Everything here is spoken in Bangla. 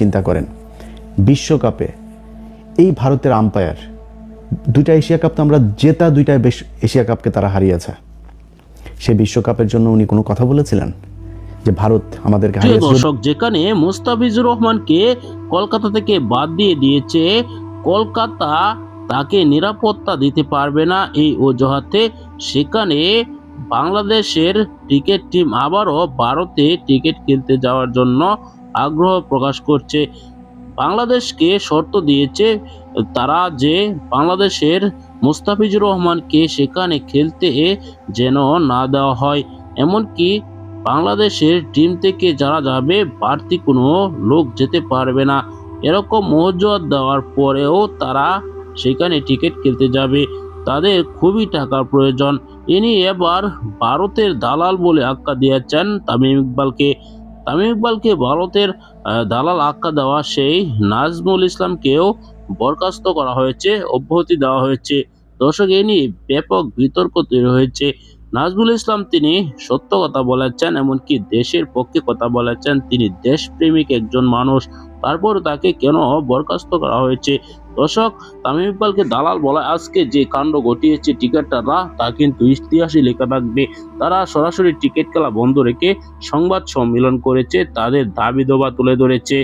চিন্তা করেন। বিশ্বকাপে এই ভারতের আম্পায়ার দুইটা এশিয়া কাপ তো আমরা জেতা দুইটা এশিয়া কাপকে তারা হারিয়েছে। সে বিশ্বকাপের জন্য উনি কোনো কথা বলেছিলেন? যে ভারত আমাদেরকে দর্শক যেখানে মুস্তাফিজুর রহমানকে কলকাতা থেকে বাদ দিয়ে দিয়েছে কলকাতা তাকে নিরাপত্তা দিতে পারবে না এই অজুহাতে। সেখানে বাংলাদেশের ক্রিকেট টিম আবারও ভারতে ক্রিকেট খেলতে যাওয়ার জন্য আগ্রহ প্রকাশ করছে। বাংলাদেশকে শর্ত দিয়েছে তারা যে বাংলাদেশের মুস্তাফিজুর রহমানকে সেখানে খেলতে যেন না দেওয়া হয়। এমনকি বাংলাদেশের টিম থেকে যারা যাবে, বাড়তি কোনো লোক যেতে পারবে না। এরকম মহজুয়াত দেওয়ার পরেও তারা সেখানে টিকিট খেলতে যাবে। তাদের খুবই টাকার প্রয়োজন। ইনি এবার ভারতের দালাল বলে আখ্যা দিয়েছেন তামিম ইকবালকে। তামিম ইকবালকে ভারতের দালাল আখ্যা দেওয়া সেই নাজমুল ইসলামকেও বরখাস্ত করা হয়েছে, অব্যাহতি দেওয়া হয়েছে। দর্শক, এ নিয়ে ব্যাপক বিতর্ক তৈরি হয়েছে। নাজমুল ইসলাম তিনি সত্য কথা বলেছেন, এমনকি দেশের পক্ষে কথা বলেছেন। তিনি দেশপ্রেমিক একজন মানুষ। তারপর তাকে কেন বরখাস্ত করা হয়েছে? দর্শক, তামিম ইকবালকে দালাল বলা আজকে যে কাণ্ড ঘটিয়েছে টিকিটটা তা কিন্তু ইতিহাসে লেখা থাকবে। তারা সরাসরি টিকিট খেলা বন্ধ রেখে সংবাদ সম্মেলন করেছে, তাদের দাবি দবা তুলে ধরেছে।